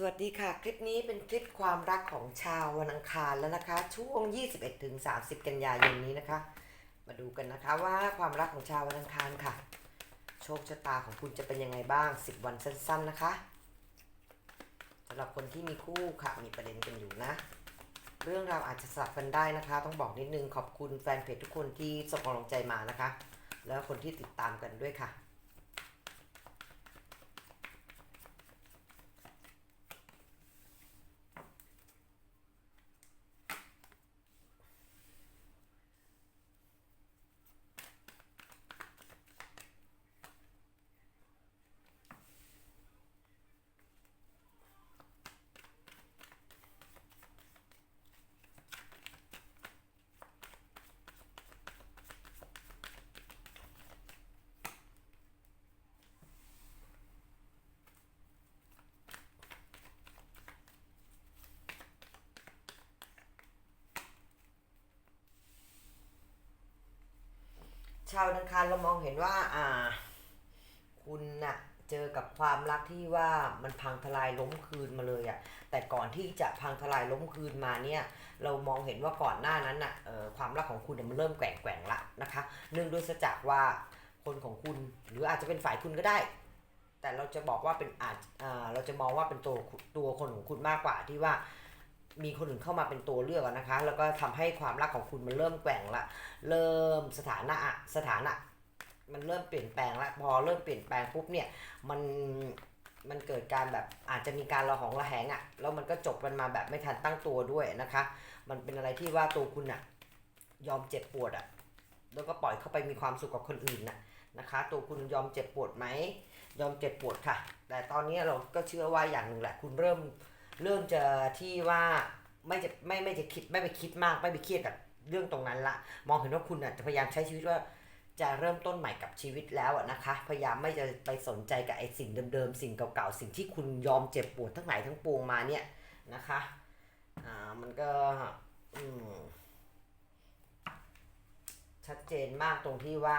สวัสดีค่ะ คลิปนี้เป็นคลิปความรักของชาววันอังคารแล้วนะคะ ช่วง 21ถึง30 กันยายนนี้นะคะ มาดูกันนะคะว่าความรักของชาววันอังคารค่ะ โชคชะตาของคุณจะเป็นยังไงบ้าง 10 วันสั้น ๆนะคะสำหรับคนที่มีคู่ค่ะมีประเด็นกันอยู่นะ เรื่องราวอาจจะสลับกันได้นะคะ ต้องบอกนิดนึงขอบคุณแฟนเพจทุกคนที่ส่งกำลังใจมานะคะ แล้วคนที่ติดตามกันด้วยค่ะ ชาวดังคารเรามองเห็นว่า อ่า คุณน่ะเจอกับความรักที่ว่ามันพังทลายล้มคืนมาเลยอะ่ะแต่ก่อนที่จะพังทลายล้มคืนมาเนี่ยเรามองเห็นว่าก่อนหน้านั้นน่ะเอ่อความรักของคุณเนี่ยมันเริ่มแกว่งแกว่งละนะคะเนื่องด้วยจากว่าคนของคุณหรืออาจจะเป็นฝ่ายคุณก็ได้ แต่เราจะบอกว่าเป็นอาจเราจะมองว่าเป็นตัวตัวคนของคุณมากกว่าที่ว่า มีคนอื่นเข้ามาเป็นตัวเลือกอะนะคะ แล้วก็ทำให้ความรักของคุณมันเริ่มแกว่งละ เริ่มสถานะสถานะ มันเริ่มเปลี่ยนแปลงล้วพอเริ่มเปลี่ยนแปลงปุ๊บเนี่ยมันมันเกิดการแบบอาจจะมีการระหองระแหงอะแล้วมันก็จบกันมาแบบไม่ทันตั้งตัวด้วยนะคะ มันเป็นอะไรที่ว่าตัวคุณอะยอมเจ็บปวดอะแล้วก็ปล่อยเข้าไปมีความสุขกับคนอื่นน่ะนะคะ ตัวคุณยอมเจ็บปวดไหมยอมเจ็บปวดค่ะ แต่ตอนนี้เราก็เชื่อว่าอย่างหนึ่งแหละ คุณเริ่ม เริ่มจะที่ว่าไม่จะไม่ไม่จะคิดไม่ไปคิดมากไม่ไปเครียดกับเรื่องตรงนั้นละ มองเห็นว่าคุณอะจะพยายามใช้ชีวิตว่าจะเริ่มต้นใหม่กับชีวิตแล้วนะคะ พยายามไม่จะไปสนใจกับไอ้สิ่งเดิมๆ สิ่งเก่าๆ สิ่งที่คุณยอมเจ็บปวดทั้งหลายทั้งปวงมาเนี่ยนะคะอ่ามันก็อืมชัดเจนมากตรงที่ว่า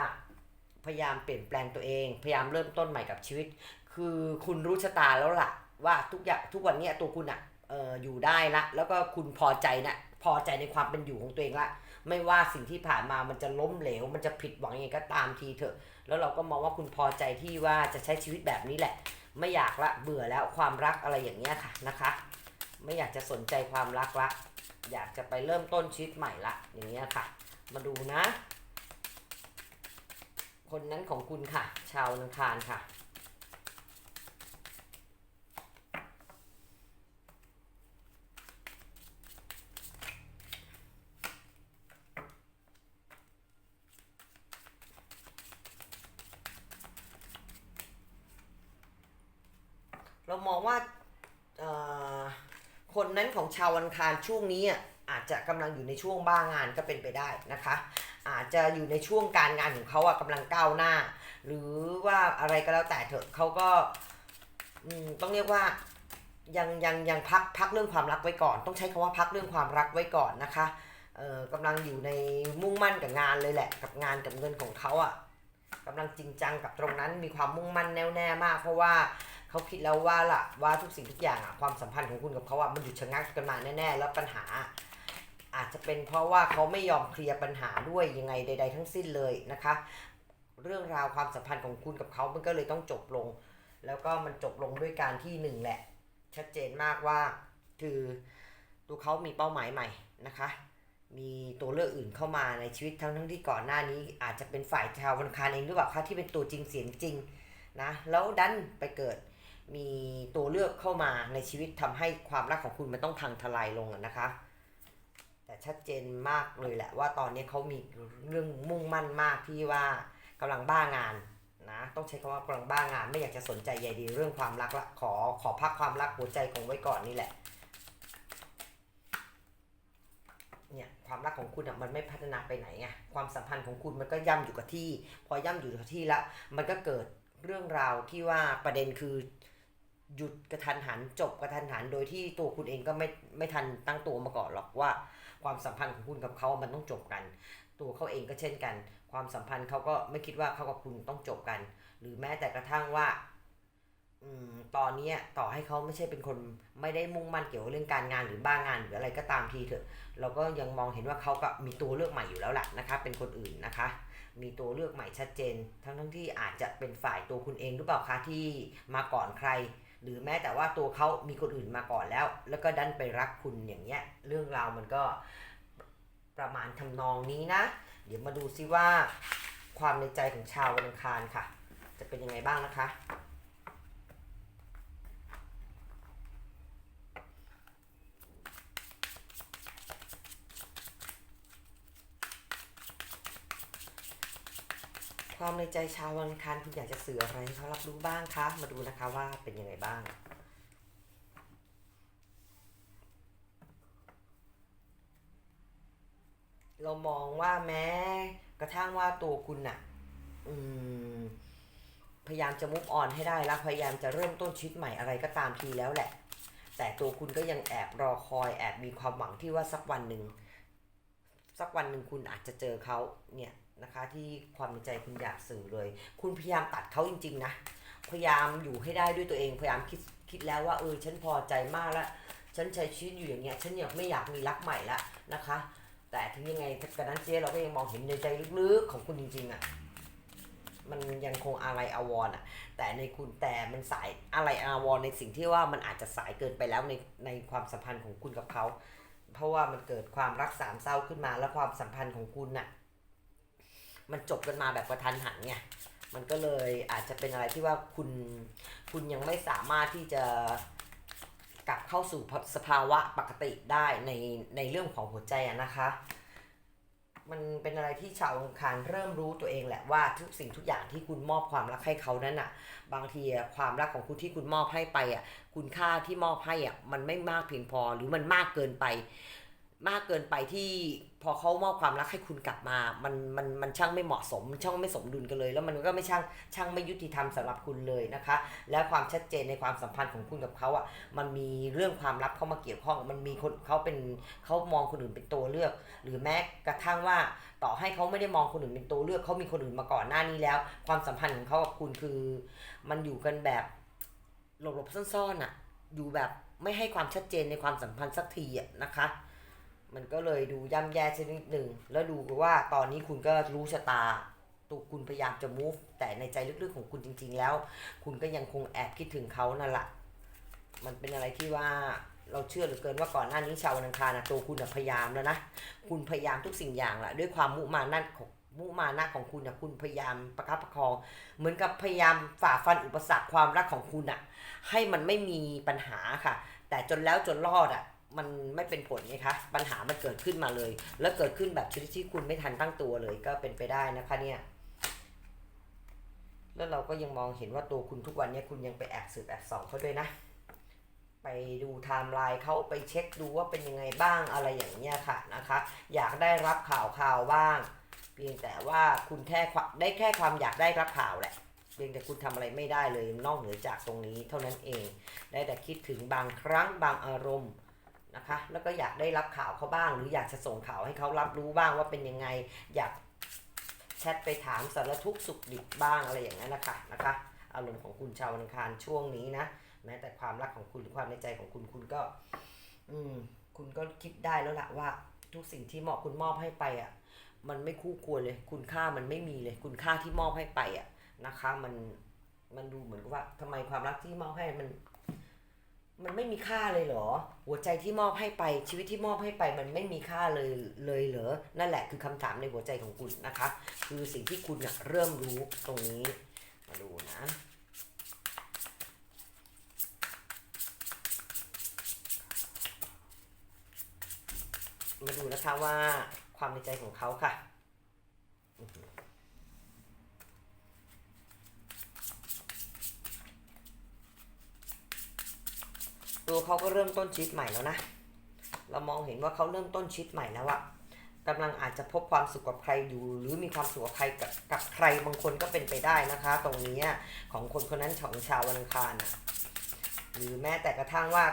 พยายามเปลี่ยนแปลงตัวเอง พยายามเริ่มต้นใหม่กับชีวิต คือคุณรู้ชะตาแล้วล่ะ ว่าทุกอย่างทุกวันนี้ตัวคุณอะเอออยู่ได้ละแล้วก็คุณพอใจนะพอใจในความเป็นอยู่ของตัวเองละไม่ว่าสิ่งที่ผ่านมามันจะล้มเหลว มันจะผิดหวังยังไงก็ตามทีเถอะ แล้วเราก็มองว่าคุณพอใจที่ว่าจะใช้ชีวิตแบบนี้แหละ ไม่อยากละเบื่อแล้วความรักอะไรอย่างเงี้ยค่ะนะคะ ไม่อยากจะสนใจความรักละ อยากจะไปเริ่มต้นชีวิตใหม่ละอย่างเงี้ยค่ะ มาดูนะ คนนั้นของคุณค่ะ ชาวนังคารค่ะ มองว่าคนนั้นของชาววันอังคารช่วงนี้อะอาจจะกำลังอยู่ในช่วงบ้างานก็เป็นไปได้นะคะ อาจจะอยู่ในช่วงการงานของเขาอะกำลังก้าวหน้า หรือว่าอะไรก็แล้วแต่เถอะเขาก็ต้องเรียกว่ายังยังยังพักพักเรื่องความรักไว้ก่อน ต้องใช้คำว่าพักเรื่องความรักไว้ก่อนนะคะเอ่อกำลังอยู่ในมุ่งมั่นกับงานเลยแหละ กับงานกับเงินของเขาอะกำลังจริงจังกับตรงนั้นมีความมุ่งมั่นแน่วแน่มาก เพราะว่า เขาคิดแล้วว่าล่ะว่าทุกสิ่งทุกอย่างอะความสัมพันธ์ของคุณกับเขาอะมันหยุดชะงักกันมาแน่ๆ แล้วปัญหา อาจจะเป็นเพราะว่าเขาไม่ยอมเคลียร์ปัญหาด้วยยังไงใด ๆ ทั้งสิ้นเลยนะคะ เรื่องราวความสัมพันธ์ของคุณกับเขามันก็เลยต้องจบลง แล้วก็มันจบลงด้วยการที่หนึ่งแหละ ชัดเจนมากว่าคือตัวเขามีเป้าหมายใหม่นะคะ มีตัวเลือกอื่นเข้ามาในชีวิตทั้งทั้งที่ก่อนหน้านี้ อาจจะเป็นฝ่ายชาววันคารเองหรือเปล่าคะที่เป็นตัวจริงเสียงจริงนะแล้วดันไปเกิด มีตัวเลือกเข้ามาในชีวิตทำให้ความรักของคุณมันต้องพังทลายลงนะคะ แต่ชัดเจนมากเลยแหละว่าตอนนี้เขามีเรื่องมุ่งมั่นมากที่ว่ากำลังบ้างานนะต้องใช้คำว่ากำลังบ้างาน ไม่อยากจะสนใจใยดีเรื่องความรักละขอขอพักความรักหัวใจของไว้ก่อนนี่แหละเนี่ยความรักของคุณอะมันไม่พัฒนาไปไหนไงความสัมพันธ์ของคุณมันก็ย่ำอยู่กับที่ พอย่ำอยู่กับที่แล้วมันก็เกิดเรื่องราวที่ว่าประเด็นคือ หยุดกระทันหันจบกระทันหันโดยที่ตัวคุณเองก็ไม่ไม่ทันตั้งตัวมาก่อนหรอกว่า ความสัมพันธ์ของคุณกับเขามันต้องจบกัน ตัวเขาเองก็เช่นกัน ความสัมพันธ์เขาก็ไม่คิดว่าเขากับคุณต้องจบกัน หรือแม้แต่กระทั่งว่าอืมตอนเนี้ยต่อให้เขาไม่ใช่เป็นคนไม่ได้มุ่งมั่นเกี่ยวกับเรื่องการงานหรือบ้างงานหรืออะไรก็ตามทีเถอะ เราก็ยังมองเห็นว่าเขาก็มีตัวเลือกใหม่อยู่แล้วแหละนะคะ เป็นคนอื่นนะคะ มีตัวเลือกใหม่ชัดเจน ทั้งทั้งที่อาจจะเป็นฝ่ายตัวคุณเองหรือเปล่าคะที่มาก่อนใคร หรือแม้แต่ว่าตัวเขามีคนอื่นมาก่อนแล้ว แล้วก็ดันไปรักคุณอย่างเงี้ย เรื่องราวมันก็ประมาณทำนองนี้นะ เดี๋ยวมาดูซิว่าความในใจของชาววันอังคารค่ะ จะเป็นยังไงบ้างนะคะ ความในใจชาววันอังคารคุณอยากจะสื่ออะไรให้เขารับรู้บ้างคะมาดูนะคะว่าเป็นยังไงบ้างเรามองว่าแม้กระทั่งว่าตัวคุณน่ะพยายามจะมุกออนให้ได้แล้วพยายามจะเริ่มต้นชีวิตใหม่อะไรก็ตามทีแล้วแหละ แต่ตัวคุณก็ยังแอบรอคอยแอบมีความหวังที่ว่าสักวันหนึ่ง กวันหนึ่งคุณอาจจะเจอเขาเนี่ยนะคะที่ความในใจคุณอยากสื่อเลย คุณพยายามตัดเขาจริง ๆ นะ พยายามอยู่ให้ได้ด้วยตัวเอง พยายามคิดคิดแล้วว่าเออฉันพอใจมากแล้ว ฉันใช้ชีวิตอยู่อย่างเงี้ย ฉันอยากไม่อยากมีรักใหม่ละนะคะ แต่ถึงยังไงกระนั้นเจ๊เราก็ยังมองเห็นในใจลึกๆของคุณจริงๆอะ่ะ มันยังคงอะไรอาวรณ์อะ แต่ในคุณแต่มันสายอะไรอาวรในสิ่งที่ว่ามันอาจจะสายเกินไปแล้วในในความสัมพันธ์ของคุณกับเขา เพราะว่ามันเกิดความรักสามเศร้าขึ้นมา แล้วความสัมพันธ์ของคุณน่ะ มันจบกันมาแบบกระทันหันไงมันก็เลยอาจจะเป็นอะไรที่ว่าคุณคุณยังไม่สามารถที่จะกลับเข้าสู่สภาวะปกติได้ในในเรื่องของหัวใจอะนะคะ มันเป็นอะไรที่ชาวอังคารเริ่มรู้ตัวเองแหละว่าทุกสิ่งทุกอย่างที่คุณมอบความรักให้เขานั้นอะ บางทีความรักของคุณที่คุณมอบให้ไปอะคุณค่าที่มอบให้อะมันไม่มากเพียงพอหรือมันมากเกินไป มากเกินไปที่พอเขามอบความรักให้คุณกลับมา มันมันมันช่างไม่เหมาะสม ช่างไม่สมดุลกันเลย แล้วมันก็ไม่ช่างช่างไม่ยุติธรรมสำหรับคุณเลยนะคะ และความชัดเจนในความสัมพันธ์ของคุณกับเขาอะ มันมีเรื่องความลับเข้ามาเกี่ยวข้อง มันมีคนเขาเป็นเขามองคนอื่นเป็นตัวเลือก หรือแม้กระทั่งว่าต่อให้เขาไม่ได้มองคนอื่นเป็นตัวเลือกเขามีคนอื่นมาก่อนหน้านี้แล้ว ความสัมพันธ์ของเขากับคุณคือ มันอยู่กันแบบหลบๆซ่อนๆอะ อยู่แบบไม่ให้ความชัดเจนในความสัมพันธ์สักทีอะนะคะ มันก็เลยดูย่ำแย่ชนิดหนึ่ง แล้วดูว่าตอนนี้คุณก็รู้ชะตา ตัวคุณพยายามจะ move แต่ในใจลึกๆของคุณจริง ๆ แล้ว คุณก็ยังคงแอบคิดถึงเขานั่นแหละ มันเป็นอะไรที่ว่าเราเชื่อเหลือเกินว่าก่อนหน้านี้ชาวนังคารนะตัวคุณนะพยายามแล้วนะ คุณพยายามทุกสิ่งอย่างแหละด้วยความมุมานะของมุมานะของคุณนะคุณพยายามประคับประคอง เหมือนกับพยายามฝ่าฟันอุปสรรคความรักของคุณอะให้มันไม่มีปัญหาค่ะ แต่จนแล้วจนรอดอะ มันไม่เป็นผลไงคะปัญหามันเกิดขึ้นมาเลย แล้วเกิดขึ้นแบบชนิดที่คุณไม่ทันตั้งตัวเลยก็เป็นไปได้นะคะเนี่ยแล้วเราก็ยังมองเห็นว่าตัวคุณทุกวันนี้คุณยังไปแอบสืบแอบส่องเขาด้วยนะ ไปดูไทม์ไลน์เขาไปเช็คดูว่าเป็นยังไงบ้างอะไรอย่างเงี้ยค่ะนะคะ อยากได้รับข่าวข่าวบ้าง เพียงแต่ว่าคุณแค่ได้แค่ความอยากได้รับข่าวแหละเพียงแต่คุณทำอะไรไม่ได้เลยนอกเหนือจากตรงนี้ เท่านั้นเอง ได้แต่คิดถึงบางครั้งบางอารมณ์ นะคะ แล้วก็อยากได้รับข่าวเขาบ้าง หรืออยากจะส่งข่าวให้เขารับรู้บ้างว่าเป็นยังไง อยากแชทไปถามสารทุกข์สุขดิบบ้างอะไรอย่างนั้นนะคะนะคะ อารมณ์ของคุณชาววันอังคารช่วงนี้นะแม้แต่ความรักของคุณหรือความในใจของคุณคุณก็ อืม คุณก็คิดได้แล้วละว่า ทุกสิ่งที่เหมอบคุณมอบให้ไปอะ มันไม่คู่ควรเลย คุณค่ามันไม่มีเลย คุณค่าที่มอบให้ไปอะนะคะ มันมันดูเหมือนกับว่าทำไมความรักที่มอบให้มัน มันไม่มีค่าเลยเหรอ หัวใจที่มอบให้ไปชีวิตที่มอบให้ไปมันไม่มีค่าเลยเลยเหรอ นั่นแหละคือคำถามในหัวใจของคุณนะคะ คือสิ่งที่คุณเนี่ยเริ่มรู้ตรงนี้ มาดูนะมาดูนะคะว่าความในใจของเขาค่ะ ตัวเขาก็เริ่มต้นชีวิตใหม่แล้วนะ เรามองเห็นว่าเขาเริ่มต้นชีวิตใหม่แล้วอะกำลังอาจจะพบความสุขกับใครอยู่ หรือมีความสุขกับใครกับกับใครบางคนก็เป็นไปได้นะคะ ตรงนี้ของคนคนนั้นของชาววันอังคารอะหรือแม้แต่กระทั่งว่า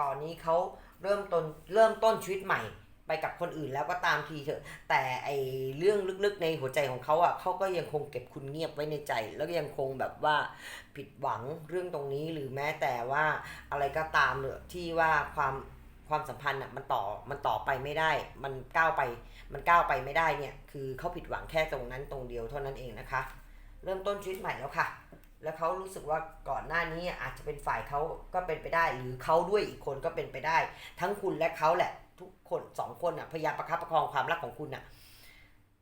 ตอนนี้เขาเริ่มต้นเริ่มต้นชีวิตใหม่ ไปกับคนอื่นแล้วก็ตามทีเถอะ แต่ไอเรื่องลึกๆในหัวใจของเขาอะเขาก็ยังคงเก็บคุณเงียบไว้ในใจ แล้วก็ยังคงแบบว่าผิดหวังเรื่องตรงนี้หรือแม้แต่ว่าอะไรก็ตามเนอะที่ว่าความความสัมพันธ์อะมันต่อมันต่อไปไม่ได้ มันก้าวไป มันก้าวไปไม่ได้เนี่ย คือเขาผิดหวังแค่ตรงนั้นตรงเดียวเท่านั้นเองนะคะ เริ่มต้นชีวิตใหม่แล้วค่ะ แล้วเขารู้สึกว่าก่อนหน้านี้อาจจะเป็นฝ่ายเขาก็เป็นไปได้ หรือเขาด้วยอีกคนก็เป็นไปได้ ทั้งคุณและเขาแหละ ทุกคนสองคนอะพยายามประคับประคองความรักของคุณอะ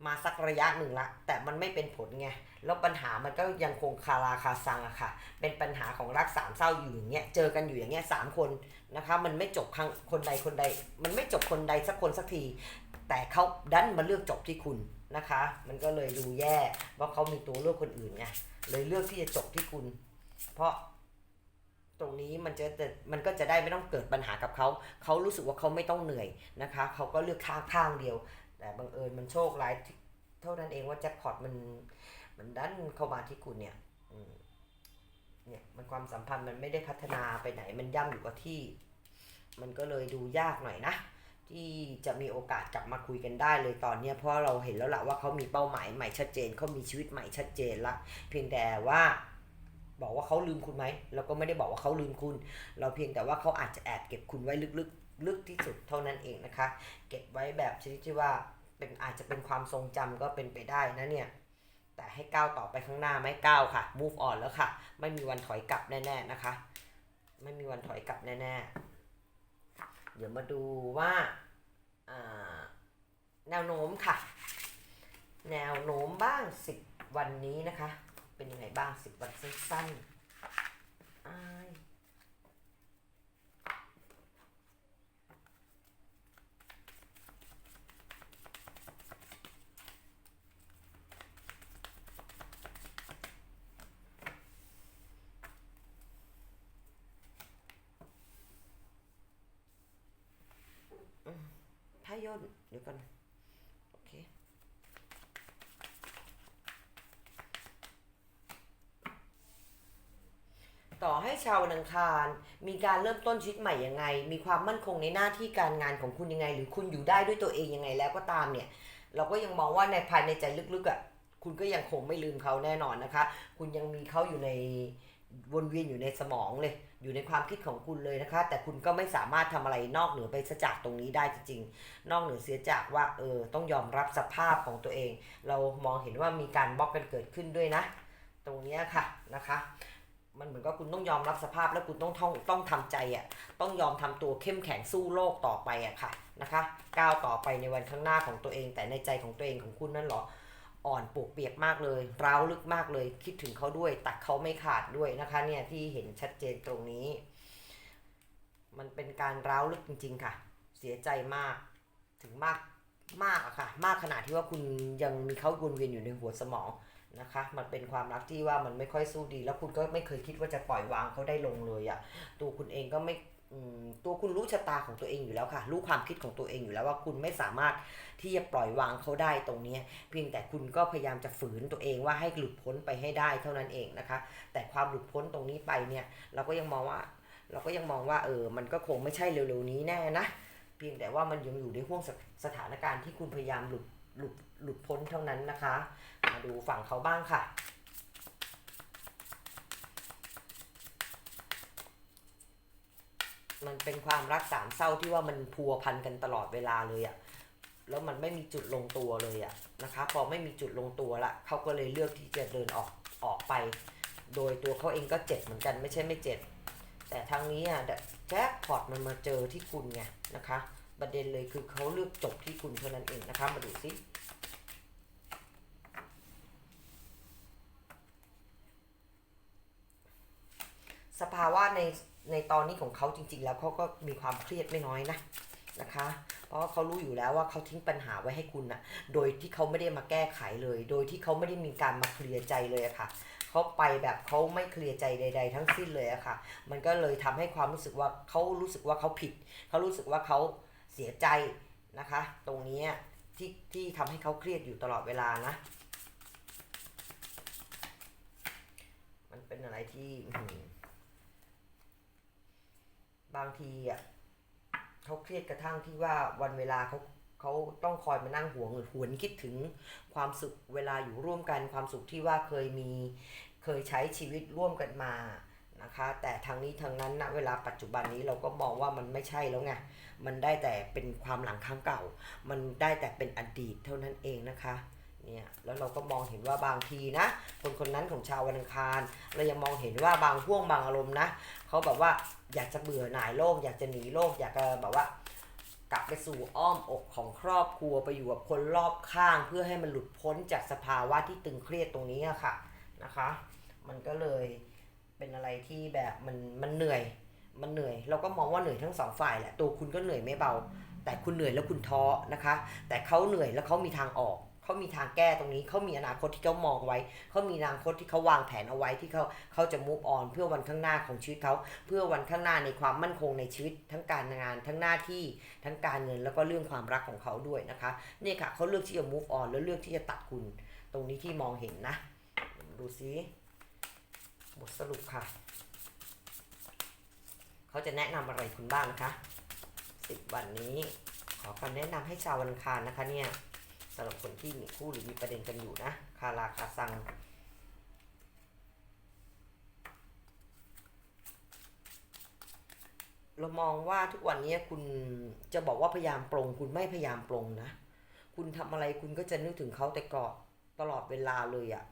มาสักระยะหนึ่งละ แต่มันไม่เป็นผลไงแล้วปัญหามันก็ยังคงคาราคาซังอะค่ะ เป็นปัญหาของรักสามเศร้าอยู่อย่างเงี้ยเจอกันอยู่อย่างเงี้ยสามคนนะคะ มันไม่จบครั้งคนใดคนใด มันไม่จบคนใดสักคนสักที แต่เขาดันมาเลือกจบที่คุณนะคะ มันก็เลยดูแย่ว่าเขามีตัวเลือกคนอื่นไงเลยเลือกที่จะจบที่คุณ เพราะ ตรงนี้มันจะจะมันก็จะได้ไม่ต้องเกิดปัญหากับเขาเขารู้สึกว่าเขาไม่ต้องเหนื่อยนะคะเขาก็เลือกข้างข้างเดียว แต่บังเอิญมันโชคร้ายเท่านั้นเองว่าแจ็คพอตมันมันดันเข้ามาที่คุณเนี่ยเนี่ยมันความสัมพันธ์มันไม่ได้พัฒนาไปไหน มันย่ำอยู่กับที่ มันก็เลยดูยากหน่อยนะที่จะมีโอกาสกลับมาคุยกันได้เลยตอนเนี้เพราะเราเห็นแล้วละว่าเขามีเป้าหมายใหม่ชัดเจนเขามีชีวิตใหม่ชัดเจนละเพียงแต่ว่า บอกว่าเขาลืมคุณไหมเราก็ไม่ได้บอกว่าเขาลืมคุณ เราเพียงแต่ว่าเขาอาจจะแอบเก็บคุณไว้ลึกๆ ลึกที่สุดเท่านั้นเองนะคะ เก็บไว้แบบชนิดที่ว่าเป็นอาจจะเป็นความทรงจำก็เป็นไปได้นะเนี่ยแต่ให้ก้าวต่อไปข้างหน้าไม่ก้าวค่ะ move on แล้วค่ะ ไม่มีวันถอยกลับแน่ๆนะคะ ไม่มีวันถอยกลับแน่ๆ เดี๋ยวมาดูว่าอ่าแนวโน้มค่ะ แนวโน้มบ้าง 10 วันนี้นะคะ เป็นยังไงบ้าง10วันสั้นๆอ้ายพายนเดี๋ยวกันโอเค ต่อ ให้ชาววันอังคาร มีการเริ่มต้นชีวิตใหม่ยังไง มีความมั่นคงในหน้าที่การงานของคุณยังไง หรือคุณอยู่ได้ด้วยตัวเองยังไงแล้วก็ตามเนี่ย เราก็ยังมองว่าในภายในใจลึกๆอะคุณก็ยังคงไม่ลืมเขาแน่นอนนะคะ คุณยังมีเขาอยู่ในวนเวียนอยู่ในสมองเลย อยู่ในความคิดของคุณเลยนะคะ แต่คุณก็ไม่สามารถทำอะไรนอกเหนือไปจากตรงนี้ได้จริงๆ นอกเหนือเสียจากว่าเออต้องยอมรับสภาพของตัวเอง เรามองเห็นว่ามีการบล็อกกันเกิดขึ้นด้วยนะ ตรงเนี้ยค่ะนะคะ มันเหมือนกับคุณต้องยอมรับสภาพแล้วคุณต้องท่องต้องทำใจอะต้องยอมทำตัวเข้มแข็งสู้โลกต่อไปอะค่ะนะคะก้าวต่อไปในวันข้างหน้าของตัวเอง แต่ในใจของตัวเองของคุณนั่นหรออ่อนปวกเปียกมากเลยร้าวลึกมากเลย คิดถึงเขาด้วย ตัดเขาไม่ขาดด้วยนะคะเนี่ยที่เห็นชัดเจนตรงนี้ มันเป็นการร้าวลึกจริง ๆ ค่ะ เสียใจมากถึงมากมากอะค่ะ มากขนาดที่ว่าคุณยังมีเขาวนเวียนอยู่ในหัวสมอง นะคะ มันเป็นความรักที่ว่ามันไม่ค่อยสู้ดี แล้วคุณก็ไม่เคยคิดว่าจะปล่อยวางเขาได้ลงเลยอะ่ะตัวคุณเองก็ไม่ตัวคุณรู้ชะตาของตัวเองอยู่แล้วค่ะ รู้ความคิดของตัวเองอยู่แล้วว่าคุณไม่สามารถที่จะปล่อยวางเขาได้ตรงนี้ เพียงแต่คุณก็พยายามจะฝืนตัวเองว่าให้หลุดพ้นไปให้ได้เท่านั้นเองนะคะ แต่ความหลุดพ้นตรงนี้ไปเนี่ย เราก็ยังมองว่า เราก็ยังมองว่าเออ มันก็คงไม่ใช่เร็วๆนี้แน่นะ เพียงแต่ว่ามันยังอยู่ในห่วงสสถานการณ์ที่คุณพยายามหลุดหลุด หลุดพ้นเท่านั้นนะคะ มาดูฝั่งเขาบ้างค่ะ มันเป็นความรักสามเศร้าที่ว่ามันพัวพันกันตลอดเวลาเลยอะแล้วมันไม่มีจุดลงตัวเลยอะนะคะ พอไม่มีจุดลงตัวละเขาก็เลยเลือกที่จะเดินออกออกไป โดยตัวเขาเองก็เจ็บเหมือนกันไม่ใช่ไม่เจ็บ แต่ทางนี้อะแจ็คพอตมันมาเจอที่คุณไงนะคะ ประเด็นเลยคือเขาเลือกจบที่คุณเท่านั้นเองนะคะ มาดูซิ สภาวะ ในในตอนนี้ของเขาจริง ๆ แล้วเขาก็มีความเครียดไม่น้อยนะนะคะ เพราะเขารู้อยู่แล้วว่าเขาทิ้งปัญหาไว้ให้คุณนะโดยที่เขาไม่ได้มาแก้ไขเลย โดยที่เขาไม่ได้มีการมาเคลียร์ใจเลยอะค่ะเขาไปแบบเขาไม่เคลียร์ใจใด ๆ ทั้งสิ้นเลยอะค่ะ มันก็เลยทำให้ความรู้สึกว่าเขารู้สึกว่าเขาผิดเขารู้สึกว่าเขาเสียใจนะคะ ตรงนี้ที่ที่ทำให้เขาเครียดอยู่ตลอดเวลานะ มันเป็นอะไรที่ บางทีอะเขาเครียดกระทั่งที่ว่าวันเวลาเขาเขาต้องคอยมานั่งหวงหวนคิดถึงความสุขเวลาอยู่ร่วมกันความสุขที่ว่าเคยมีเคยใช้ชีวิตร่วมกันมานะคะแต่ทางนี้ทางนั้นณเวลาปัจจุบันนี้เราก็มองว่ามันไม่ใช่แล้วไงมันได้แต่เป็นความหลังครั้งเก่า มันได้แต่เป็นอดีตเท่านั้นเองนะคะ เนี่ยแล้วเราก็มองเห็นว่าบางทีนะคนคนนั้นของชาววันอังคาร เรายังมองเห็นว่าบางห่วงบางอารมณ์นะเขาแบบว่าอยากจะเบื่อหน่ายโลก อยากจะหนีโลก อยากจะแบบว่ากลับไปสู่อ้อมอกของครอบครัวไปอยู่กับคนรอบข้าง เพื่อให้มันหลุดพ้นจากสภาวะที่ตึงเครียดตรงนี้อะค่ะนะคะ มันก็เลยเป็นอะไรที่แบบมันมันเหนื่อยมันเหนื่อย เราก็มองว่าเหนื่อยทั้งสองฝ่ายแหละตัวคุณก็เหนื่อยไม่เบา แต่คุณเหนื่อยแล้วคุณท้อนะคะ แต่เขาเหนื่อยแล้วเขามีทางออก เขามีทางแก้ตรงนี้เขามีอนาคตที่เขามองไว้เขามีอนาคตที่เขาวางแผนเอาไว้ที่เขาเขาจะ move on เพื่อวันข้างหน้าของชีวิตเขาเพื่อวันข้างหน้าในความมั่นคงในชีวิตทั้งการงาน ทั้งหน้าที่ทั้งการเงินแล้วก็เรื่องความรักของเขาด้วยนะคะนี่ค่ะเขาเลือกที่จะ move on แล้วเลือกที่จะตัดคุณ ตรงนี้ที่มองเห็นนะ ดูซิบทสรุปค่ะเขาจะแนะนำอะไรคุณบ้างนะคะสิบวันนี้ ขอคำแนะนำให้ชาววันคารนะคะเนี่ย สำหรับคนที่มีคู่หรือมีประเด็นกันอยู่นะ คาราคาซัง เรามองว่าทุกวันนี้คุณจะบอกว่าพยายามปรงคุณไม่พยายามปรงนะ คุณทำอะไรคุณก็จะนึกถึงเขาแต่ก่อนตลอดเวลาเลยอะ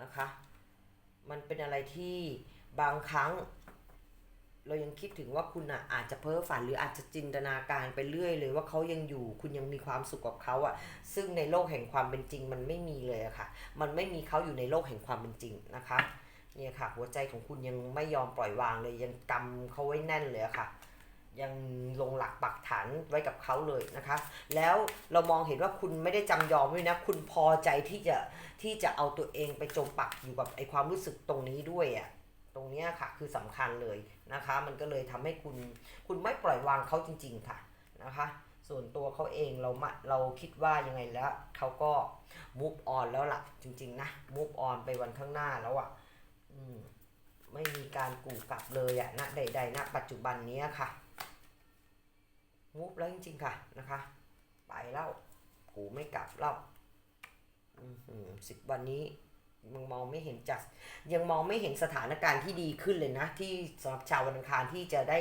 นะคะ มันเป็นอะไรที่บางครั้ง เรายังคิดถึงว่าคุณอะอาจจะเพ้อฝันหรืออาจจะจินตนาการไปเรื่อยเลยว่าเขายังอยู่คุณยังมีความสุขกับเขาอะ ซึ่งในโลกแห่งความเป็นจริงมันไม่มีเลยอะค่ะ มันไม่มีเขาอยู่ในโลกแห่งความเป็นจริงนะคะเนี่ยค่ะ หัวใจของคุณยังไม่ยอมปล่อยวางเลยยังกำเขาไว้แน่นเลยอะค่ะ ยังลงหลักปักฐานไว้กับเขาเลยนะคะ แล้วเรามองเห็นว่าคุณไม่ได้จำยอมด้วยนะ คุณพอใจที่จะที่จะเอาตัวเองไปจมปักอยู่กับไอความรู้สึกตรงนี้ด้วยอะ รงนี้ค่ะคือสำคัญเลยนะคะ มันก็เลยทำให้คุณคุณไม่ปล่อยวางเขาจริง ๆ ค่ะนะคะ ส่วนตัวเขาเองเรามาเราคิดว่ายังไงแล้วเขาก็ move on แล้วล่ะจริง ๆ นะ move on ไปวันข้างหน้าแล้วอะมไม่มีการกู่กลับเลยอะณใดๆณปัจจุบันนี้ค่ะ move แล้วจริงๆค่ะนะคะ ไปแล้วกูไม่กลับแล้วสิบวันนี้ ยังมองไม่เห็นจัดยังมองไม่เห็นสถานการณ์ที่ดีขึ้นเลยนะ ที่สำหรับชาววันอังคารที่จะได้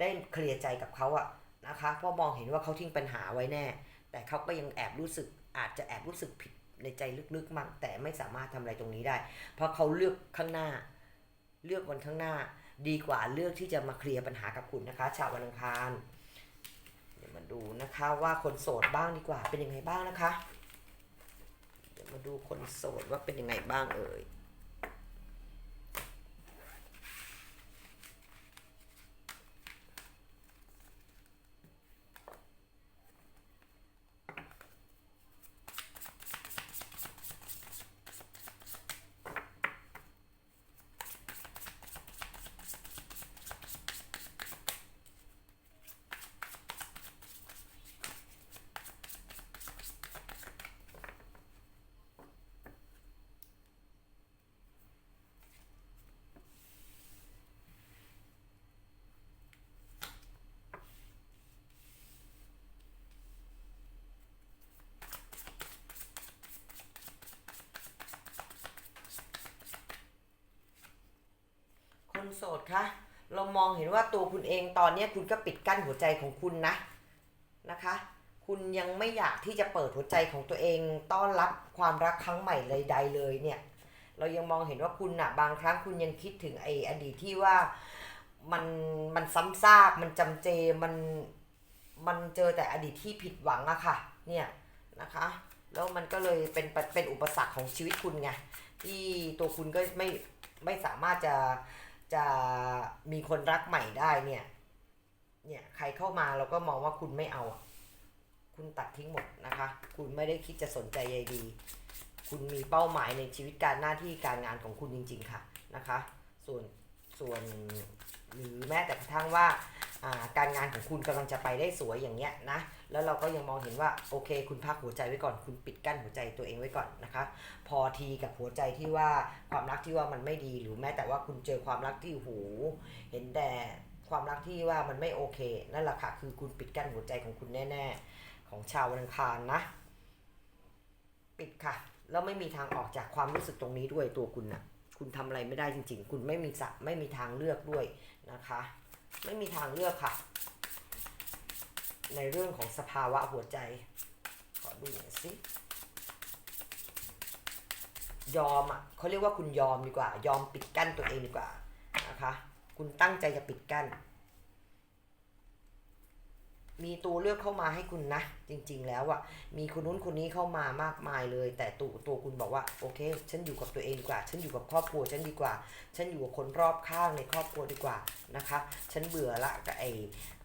ได้เคลียร์ใจกับเขาอะนะคะเพราะมองเห็นว่าเขาทิ้งปัญหาไว้แน่ แต่เขาก็ยังแอบรู้สึกอาจจะแอบรู้สึกผิดในใจลึกๆมั่งแต่ไม่สามารถทำอะไรตรงนี้ได้ เพราะเขาเลือกข้างหน้า เลือกวันข้างหน้า ดีกว่าเลือกที่จะมาเคลียร์ปัญหากับคุณนะคะ ชาววันอังคารเดี๋ยวมาดูนะคะว่าคนโสดบ้างดีกว่าเป็นยังไงบ้างนะคะ มาดูคนโสดว่าเป็นยังไงบ้างเอ่ย โสดคะเรามองเห็นว่าตัวคุณเองตอนนี้คุณก็ปิดกั้นหัวใจของคุณนะนะคะ คุณยังไม่อยากที่จะเปิดหัวใจของตัวเองต้อนรับความรักครั้งใหม่ใดๆเลยเนี่ย เรายังมองเห็นว่าคุณอะบางครั้งคุณยังคิดถึงไอ้อดีตที่ว่ามันมันซ้ำซากมันจำเจมันมันเจอแต่อดีตที่ผิดหวังอะค่ะเนี่ยนะคะแล้วมันก็เลยเป็นเป็นอุปสรรคของชีวิตคุณไงที่ตัวคุณก็ไม่ไม่สามารถจะ จะมีคนรักใหม่ได้เนี่ย เนี่ยใครเข้ามาเราก็มองว่าคุณไม่เอา คุณตัดทิ้งหมดนะคะ คุณไม่ได้คิดจะสนใจใยดี คุณมีเป้าหมายในชีวิตการหน้าที่การงานของคุณจริง ๆ ค่ะนะคะ ส่วนส่วนหรือแม้แต่กระทั่งว่าอ่าการงานของคุณกำลังจะไปได้สวยอย่างเงี้ยนะ แล้วเราก็ยังมองเห็นว่าโอเค คุณพักหัวใจไว้ก่อน คุณปิดกั้นหัวใจตัวเองไว้ก่อนนะคะ พอทีกับหัวใจที่ว่าความรักที่ว่ามันไม่ดีหรือแม้แต่ว่าคุณเจอความรักที่หูเห็นแต่ความรักที่ว่ามันไม่โอเค นั่นแหละค่ะคือคุณปิดกั้นหัวใจของคุณแน่ๆ ของชาววันอังคารนะ ปิดค่ะ แล้วไม่มีทางออกจากความรู้สึกตรงนี้ด้วยตัวคุณนะคุณทำอะไรไม่ได้จริง ๆ คุณไม่มีสะไม่มีทางเลือกด้วยนะคะ ไม่มีทางเลือกค่ะ ในเรื่องของสภาวะหัวใจ ขอดูหน่อยสิยอมอะเขาเรียกว่าคุณยอมดีกว่า ยอมปิดกั้นตัวเองดีกว่านะคะ คุณตั้งใจจะปิดกั้น มีตัวเลือกเข้ามาให้คุณนะ จริง ๆ แล้วอะมีคนนู้นคนนี้เข้ามามากมายเลย แต่ตัวตัวคุณบอกว่าโอเค ฉันอยู่กับตัวเองดีกว่า ฉันอยู่กับครอบครัวฉันดีกว่า ฉันอยู่กับคนรอบข้างในครอบครัวดีกว่านะคะ ฉันเบื่อละกับไอ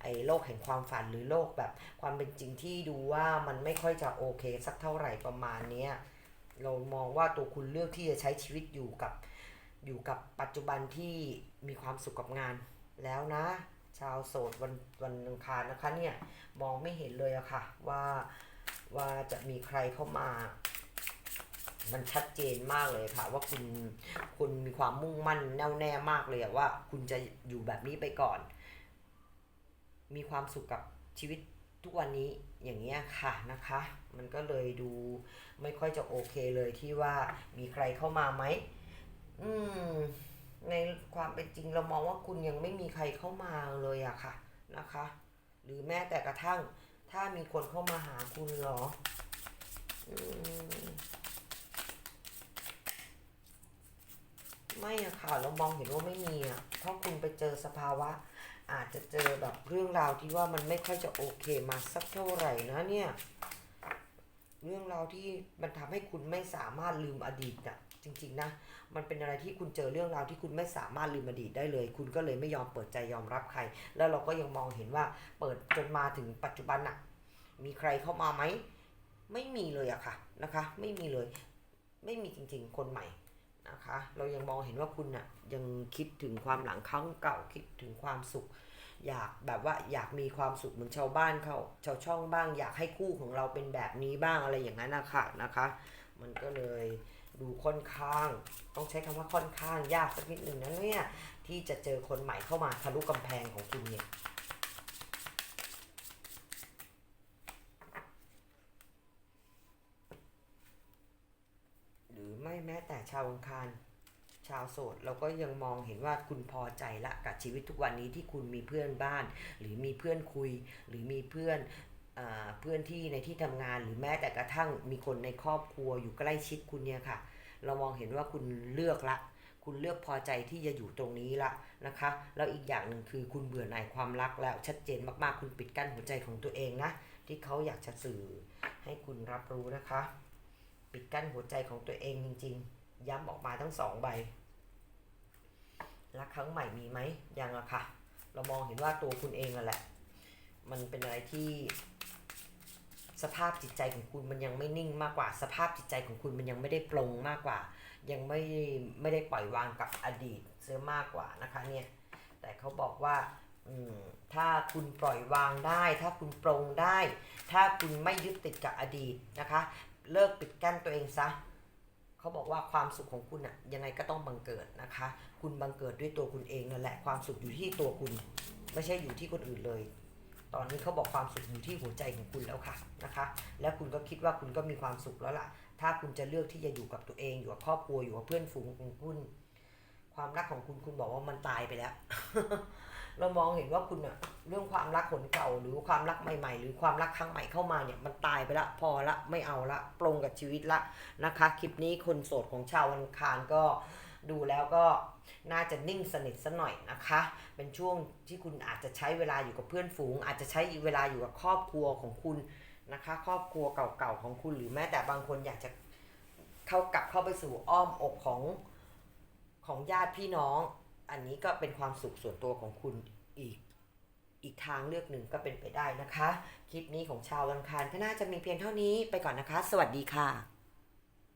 ไอโลกแห่งความฝันหรือโลกแบบความเป็นจริงที่ดูว่ามันไม่ค่อยจะโอเค สักเท่าไหร่ประมาณเนี้ยเรามองว่าตัวคุณเลือกที่จะใช้ชีวิตอยู่กับอยู่กับปัจจุบันที่มีความสุขกับงานแล้วนะ ชาวโสดวันวันอังคารนะคะเนี่ยมองไม่เห็นเลยอะค่ะว่าว่าจะมีใครเข้ามา มันชัดเจนมากเลยค่ะ ว่าคุณคุณมีความมุ่งมั่นแน่วแน่มากเลยว่า คุณจะอยู่แบบนี้ไปก่อน มีความสุขกับชีวิตทุกวันนี้อย่างเงี้ยค่ะนะคะ มันก็เลยดูไม่ค่อยจะโอเคเลยที่ว่ามีใครเข้ามาไหมอืม ในความเป็นจริงเรามองว่าคุณยังไม่มีใครเข้ามาเลยอะค่ะนะคะ หรือแม้แต่กระทั่งถ้ามีคนเข้ามาหาคุณหรอไม่อะค่ะ เรามองเห็นว่าไม่มีอะเพราะคุณไปเจอสภาวะ อาจจะเจอแบบเรื่องราวที่ว่ามันไม่ค่อยจะโอเคมาสักเท่าไหร่นะเนี่ย เรื่องราวที่มันทำให้คุณไม่สามารถลืมอดีตอะ จริง ๆ นะ มันเป็นอะไรที่คุณเจอเรื่องราวที่คุณไม่สามารถลืมอดีตได้เลย คุณก็เลยไม่ยอมเปิดใจยอมรับใคร แล้วเราก็ยังมองเห็นว่าเปิดจนมาถึงปัจจุบันอะมีใครเข้ามาไหมไม่มีเลยอะค่ะนะคะ ไม่มีเลย ไม่มีจริง ๆ คนใหม่นะคะ เรายังมองเห็นว่าคุณอะยังคิดถึงความหลังครั้งเก่าคิดถึงความสุขอยากแบบว่าอยากมีความสุขเหมือนชาวบ้านเขาชาวช่องบ้าง อยากให้คู่ของเราเป็นแบบนี้บ้างอะไรอย่างนั้นนะคะนะคะ มันก็เลย ดูค่อนข้าง ต้องใช้คำว่าค่อนข้างยากสักนิดหนึ่งนะเนี่ยที่จะเจอคนใหม่เข้ามาทะลุกำแพงของคุณเนี่ยหรือไม่แม้แต่ชาวอังคารชาวโสดเราก็ยังมองเห็นว่าคุณพอใจละกับชีวิตทุกวันนี้ที่คุณมีเพื่อนบ้าน หรือมีเพื่อนคุย หรือมีเพื่อน เพื่อนที่ในที่ทำงานหรือแม้แต่กระทั่งมีคนในครอบครัวอยู่ใกล้ชิดคุณเนี่ยค่ะ เรามองเห็นว่าคุณเลือกละ คุณเลือกพอใจที่จะอยู่ตรงนี้ละนะคะ แล้วอีกอย่างหนึ่งคือคุณเบื่อหน่ายความรักแล้วชัดเจนมากๆ คุณปิดกั้นหัวใจของตัวเองนะ ที่เขาอยากจะสื่อให้คุณรับรู้นะคะ ปิดกั้นหัวใจของตัวเองจริง ๆ ย้ำออกมาทั้งสองใบรักครั้งใหม่มีไหมยังอะค่ะ เรามองเห็นว่าตัวคุณเองอะแหละ มันเป็นอะไรที่ สภาพจิตใจของคุณมันยังไม่นิ่งมากกว่า สภาพจิตใจของคุณมันยังไม่ได้ปลงมากกว่า ยังไม่ไม่ได้ปล่อยวางกับอดีตเสียมากกว่านะคะเนี่ยแต่เขาบอกว่าถ้าคุณปล่อยวางได้ ถ้าคุณปลงได้ ถ้าคุณไม่ยึดติดกับอดีตนะคะ เลิกปิดกั้นตัวเองซะเขาบอกว่าความสุขของคุณอะยังไงก็ต้องบังเกิดนะคะ คุณบังเกิดด้วยตัวคุณเองนั่นแหละความสุขอยู่ที่ตัวคุณ ไม่ใช่อยู่ที่คนอื่นเลย ตอนนี้เขาบอกความสุขอยู่ที่หัวใจของคุณแล้วค่ะนะคะ แล้วคุณก็คิดว่าคุณก็มีความสุขแล้วล่ะ ถ้าคุณจะเลือกที่จะอยู่กับตัวเอง อยู่กับครอบครัวอยู่กับเพื่อนฝูงของคุณ ความรักของคุณคุณบอกว่ามันตายไปแล้ว เรามองเห็นว่าคุณอะเรื่องความรักคนเก่าหรือความรักใหม่ ๆ หรือความรักครั้งใหม่เข้ามาเนี่ยมันตายไปละพอละไม่เอาละปลงกับชีวิตละนะคะ คลิปนี้คนโสดของชาววันอังคารก็ ดูแล้วก็น่าจะนิ่งสนิทซะหน่อยนะคะ เป็นช่วงที่คุณอาจจะใช้เวลาอยู่กับเพื่อนฝูง อาจจะใช้เวลาอยู่กับครอบครัวของคุณนะคะ ครอบครัวเก่าๆของคุณหรือแม้แต่บางคนอยากจะเข้ากลับเข้าไปสู่อ้อมอกของของญาติพี่น้อง อันนี้ก็เป็นความสุขส่วนตัวของคุณอีกอีกทางเลือกหนึ่งก็เป็นไปได้นะคะ คลิปนี้ของชาววันอังคารก็น่าจะมีเพียงเท่านี้ไปก่อนนะคะ สวัสดีค่ะ